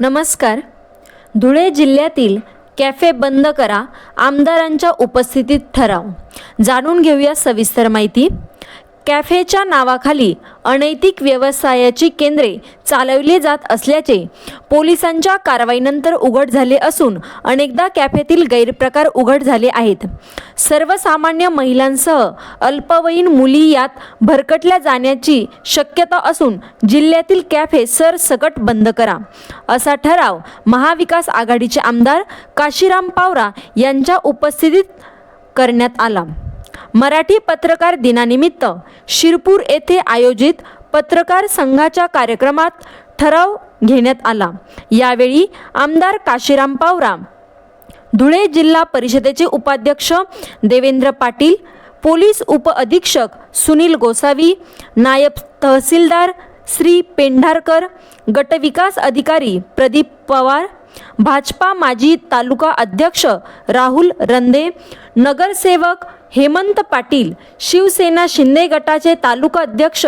नमस्कार. धुळे जिल्ह्यातील कॅफे बंद करा आमदारांच्या उपस्थितीत ठराव. जाणून घेऊया सविस्तर माहिती. कॅफेच्या नावाखाली अनैतिक व्यवसायाची केंद्रे चालवली जात असल्याचे पोलिसांच्या कारवाईनंतर उघड झाले असून अनेकदा कॅफेतील गैरप्रकार उघड झाले आहेत. सर्वसामान्य महिलांसह अल्पवयीन मुली यात भरकटल्या जाण्याची शक्यता असून जिल्ह्यातील कॅफे सरसकट बंद करा. असा ठराव महाविकास आघाडीचे आमदार काशीराम पावरा यांच्या उपस्थितीत करण्यात आला. मराठी पत्रकार दिनानिमित्त शिरपूर येथे आयोजित पत्रकार संघाच्या कार्यक्रमात ठराव घेण्यात आला. यावेळी आमदार काशीराम पावरा धुळे जिल्हा परिषदेचे उपाध्यक्ष देवेंद्र पाटील पोलीस उपअधीक्षक सुनील गोसावी नायब तहसीलदार श्री पेंढारकर गटविकास अधिकारी प्रदीप पवार भाजपा माजी तालुका अध्यक्ष राहुल रंदे नगरसेवक हेमंत पाटील शिवसेना शिंदे गटाचे तालुका अध्यक्ष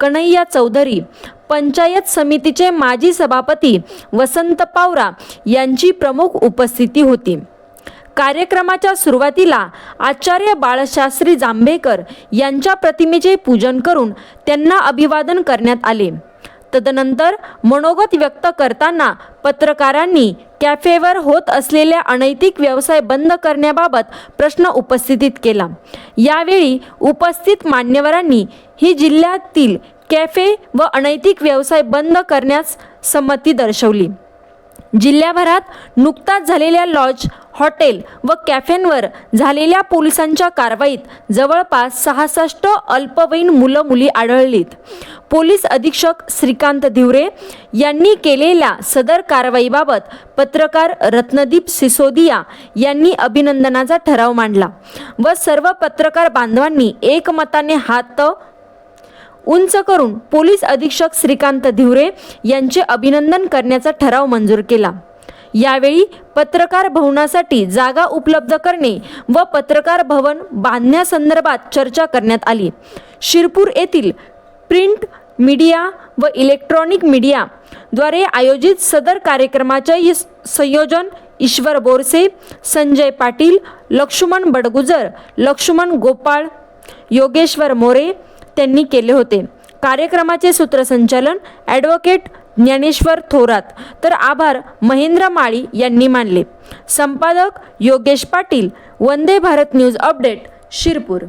कन्हैया चौधरी पंचायत समितीचे माजी सभापती वसंत पावरा यांची प्रमुख उपस्थिती होती. कार्यक्रमाच्या सुरुवातीला आचार्य बाळशास्त्री जांभेकर यांच्या प्रतिमेचे पूजन करून त्यांना अभिवादन करण्यात आले. तदनंतर मनोगत व्यक्त करताना पत्रकारांनी कॅफेवर होत असलेल्या अनैतिक व्यवसाय बंद करण्याबाबत प्रश्न उपस्थित केला. यावेळी उपस्थित मान्यवरांनी ही जिल्ह्यातील कॅफे व अनैतिक व्यवसाय बंद करण्यास संमती दर्शवली. जिल्ह्याभरात नुकताच झालेल्या लॉज हॉटेल व कॅफेंवर झालेल्या पोलिसांच्या कारवाईत जवळपास सहासष्ट अल्पवयीन मुलं मुली आढळलीत. पोलीस अधीक्षक श्रीकांत धिवरे यांनी केलेल्या सदर कारवाईबाबत पत्रकार रत्नदीप सिसोदिया यांनी अभिनंदनाचा ठराव मांडला व सर्व पत्रकार बांधवांनी एकमताने हात उंच करून पोलीस अधीक्षक श्रीकांत धिवरे यांचे अभिनंदन करण्याचा ठराव मंजूर केला. यावेळी पत्रकार भवनासाठी जागा उपलब्ध करणे व पत्रकार भवन बांधण्यासंदर्भात चर्चा करण्यात आली. शिरपूर येथील प्रिंट मीडिया व इलेक्ट्रॉनिक मीडियाद्वारे आयोजित सदर कार्यक्रमाचे संयोजन ईश्वर बोरसे संजय पाटील लक्ष्मण बडगुजर लक्ष्मण गोपाळ योगेश्वर मोरे त्यांनी केले होते. कार्यक्रमाचे सूत्रसंचालन ॲडव्होकेट ज्ञानेश्वर थोरात. तर आभार महेंद्र माळी यांनी मानले. संपादक Yogesh Patil. Vande Bharat news update Shirpur.